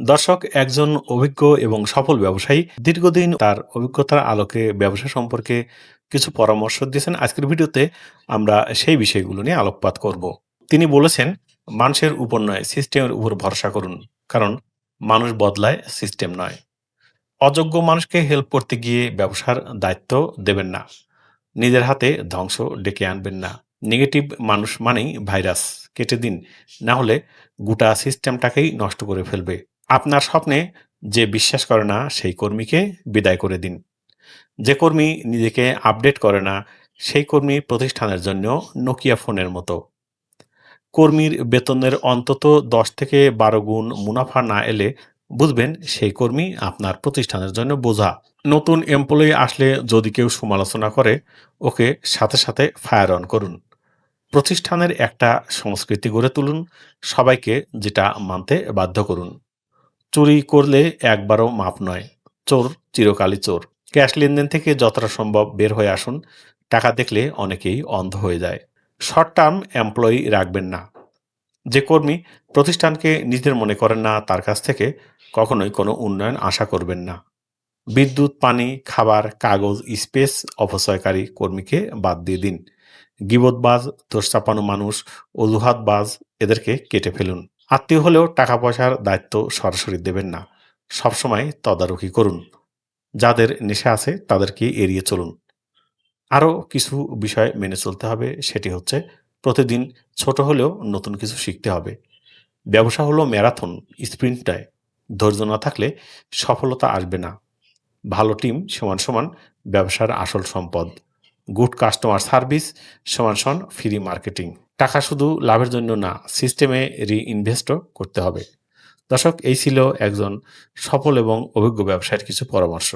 দর্শক, একজন অভিজ্ঞ এবং সফল ব্যবসায়ী দীর্ঘদিন তার অভিজ্ঞতার আলোকে ব্যবসা সম্পর্কে কিছু পরামর্শ দিয়েছেন। আজকের ভিডিওতে আমরা সেই বিষয়গুলো নিয়ে আলোকপাত করব। তিনি বলেছেন, মানুষের উপর নয় সিস্টেমের উপর ভরসা করুন, কারণ মানুষ বদলায়, সিস্টেম নয়। অযোগ্য মানুষকে হেল্প করতে গিয়ে ব্যবসার দায়িত্ব দেবেন না। নিজের হাতে ধ্বংস ডেকে আনবেন না। নেগেটিভ মানুষ মানেই ভাইরাস, কেটে দিন। না হলে গোটা সিস্টেমটাকেই নষ্ট করে ফেলবে। আপনার স্বপ্নে যে বিশ্বাস করে না, সেই কর্মীকে বিদায় করে দিন। যে কর্মী নিজেকে আপডেট করে না, সেই কর্মী প্রতিষ্ঠানের জন্য নোকিয়া ফোনের মতো। কর্মীর বেতনের অন্তত দশ থেকে বারো গুণ মুনাফা না এলে বুঝবেন সেই কর্মী আপনার প্রতিষ্ঠানের জন্য বোঝা। নতুন এমপ্লয়ি আসলে যদি কেউ সমালোচনা করে, ওকে সাথে সাথে ফায়ার অন করুন। প্রতিষ্ঠানের একটা সংস্কৃতি গড়ে তুলুন, সবাইকে যেটা মানতে বাধ্য করুন। চুরি করলে একবারও মাপ নয়। চোর, চিরকালই চোর। ক্যাশ লেনদেন থেকে যতটা সম্ভব বের হয়ে আসুন। টাকা দেখলে অনেকেই অন্ধ হয়ে যায়। শর্ট টার্ম এমপ্লয়ি রাখবেন না। যে কর্মী প্রতিষ্ঠানকে নিজের মনে করেন না তার কাছ থেকে কখনোই কোনো উন্নয়ন আশা করবেন না। বিদ্যুৎ, পানি, খাবার, কাগজ, স্পেস অপচয়কারী কর্মীকে বাদ দিয়ে দিন। গিবতবাজ দোষ চাপানো মানুষ, অজুহাতবাজ এদেরকে কেটে ফেলুন। আত্মীয় হলেও টাকা পয়সার দায়িত্ব সরাসরি দেবেন না। সবসময় তদারকি করুন। যাদের নেশা আছে তাদেরকে এড়িয়ে চলুন। আরও কিছু বিষয় মেনে চলতে হবে, সেটি হচ্ছে প্রতিদিন ছোট হলেও নতুন কিছু শিখতে হবে। ব্যবসা হলো ম্যারাথন, স্প্রিন্টটায়। ধৈর্য না থাকলে সফলতা আসবে না। ভালো টিম সমান সমান ব্যবসার আসল সম্পদ। গুড কাস্টমার সার্ভিস সমান সমান ফ্রি মার্কেটিং। টাকা শুধু লাভের জন্য না সিস্টেমে রিইনভেস্টও করতে হবে। দর্শক, এই ছিল একজন সফল এবং অভিজ্ঞ ব্যবসায়ের কিছু পরামর্শ।